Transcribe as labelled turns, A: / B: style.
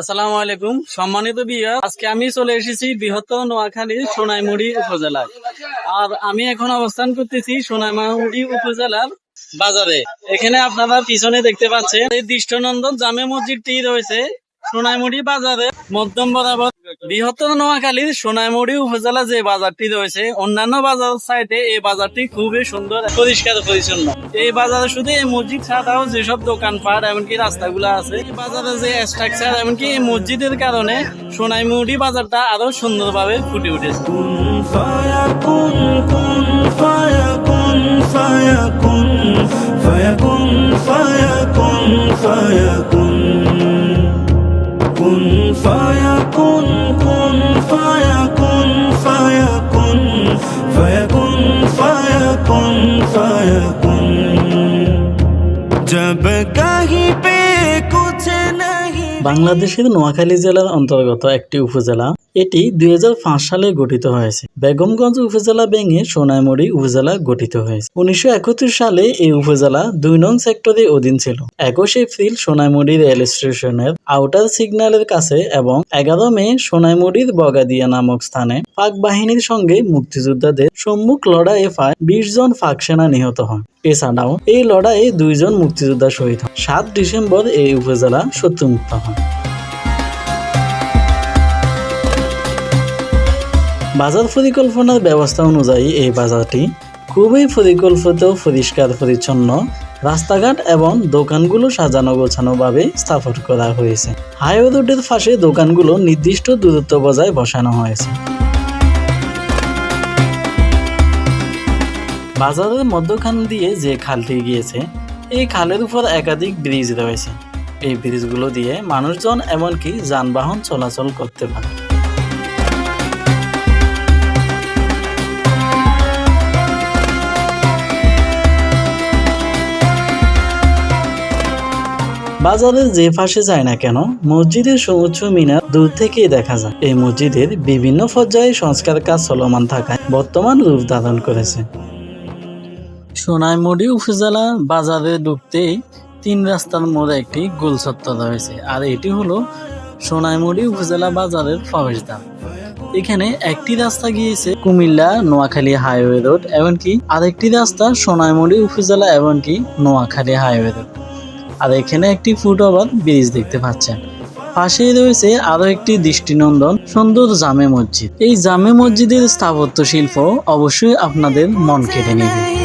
A: আসসালামু আলাইকুম। সম্মানিত বিয়া আজকে আমি চলে এসেছি বৃহত্তর নোয়াখালী সোনাইমুড়ি উপজেলায়। আর আমি এখন অবস্থান করতেছি সোনাইমুড়ি উপজেলার বাজারে। এখানে আপনারা পিছনে দেখতে পাচ্ছেন, এই দৃষ্টনন্দন জামে মসজিদটি রয়েছে সোনাইমুড়ি বাজারে মধ্যম বরাবর। বৃহত্তর নোয়াখালীর সোনাইমুড়ি উপজেলা যে বাজারটি রয়েছে অন্যান্য বাজার সাইডে এই বাজারটি খুবই সুন্দর পরিষ্কার পরিচ্ছন্ন এই বাজারে শুধু এই মসজিদ ছাড়াও যেসব দোকানপাট এমনকি রাস্তাগুলো আছে এই বাজারে যে স্ট্রাকচার এমনকি এই মসজিদের কারণে সোনাইমুড়ি বাজারটা আরো সুন্দরভাবে ফুটে উঠেছে
B: فيكون كن فيكون
A: বাংলাদেশের নোয়াখালী জেলার অন্তর্গত একটি উপজেলা। এটি দুই হাজার পাঁচ সালে গঠিত হয়েছে। বেগমগঞ্জ উপজেলা ভেঙে সোনাইমুড়ি উপজেলা গঠিত হয়েছে। উনিশশো সালে এই উপজেলা দুই নং সেক্টরের অধীন ছিল। একুশ এপ্রিল সোনাইমুড়ি রেল স্টেশনের আউটার সিগন্যালের কাছে এবং এগারো মে সোনাইমুড়ির বগাদিয়া নামক স্থানে পাক বাহিনীর সঙ্গে মুক্তিযোদ্ধাদের সম্মুখ লড়াইয়ে প্রায় বিশ জন পাক সেনা নিহত হন। এছাড়াও এই লড়াইয়ে দুইজন মুক্তিযোদ্ধা শহীদ হন। সাত ডিসেম্বর এই উপজেলা শত্রুমুক্ত হন। বাজার পরিকল্পনার ব্যবস্থা অনুযায়ী এই বাজারটি খুবই পরিকল্পিত, পরিষ্কার, পরিচ্ছন্ন রাস্তাঘাট এবং দোকানগুলো সাজানো গোছানোভাবে স্থাপন করা হয়েছে। হাইওয়ে রোডের পাশে দোকানগুলো নির্দিষ্ট দূরত্ব বজায় বসানো হয়েছে। বাজারের মধ্যখান দিয়ে যে খালটি গিয়েছে, এই খালের উপর একাধিক ব্রিজ রয়েছে। এই ব্রিজগুলো দিয়ে মানুষজন এমনকি যানবাহন চলাচল করতে পারে। বাজারের যে পাশে যায় না কেন, মসজিদের সুউচ্চ মিনার দূর থেকেই দেখা যায়। এই মসজিদের বিভিন্ন পর্যায়ে সংস্কার কাজ চলমান থাকায় বর্তমান রূপ ধারণ করেছে। সোনাইমুড়ি উপজেলা বাজারে ঢুকতেই তিন রাস্তার মোড়ে একটি গোল চত্বর রয়েছে, আর এটি হলো সোনাইমুড়ি উপজেলা বাজারের প্রবেশদ্বার। এখানে একটি রাস্তা গিয়েছে কুমিল্লা নোয়াখালী হাইওয়ে রোড, এমনকি আরেকটি রাস্তা সোনাইমুড়ি উপজেলা, এমনকি নোয়াখালী হাইওয়ে রোড। আর এখানে একটি ফুটওভার ব্রিজ দেখতে পাচ্ছেন। পাশেই রয়েছে আরও একটি দৃষ্টিনন্দন সুন্দর জামে মসজিদ। এই জামে মসজিদের স্থাপত্য শিল্প অবশ্যই আপনাদের মন কেটে নেবে।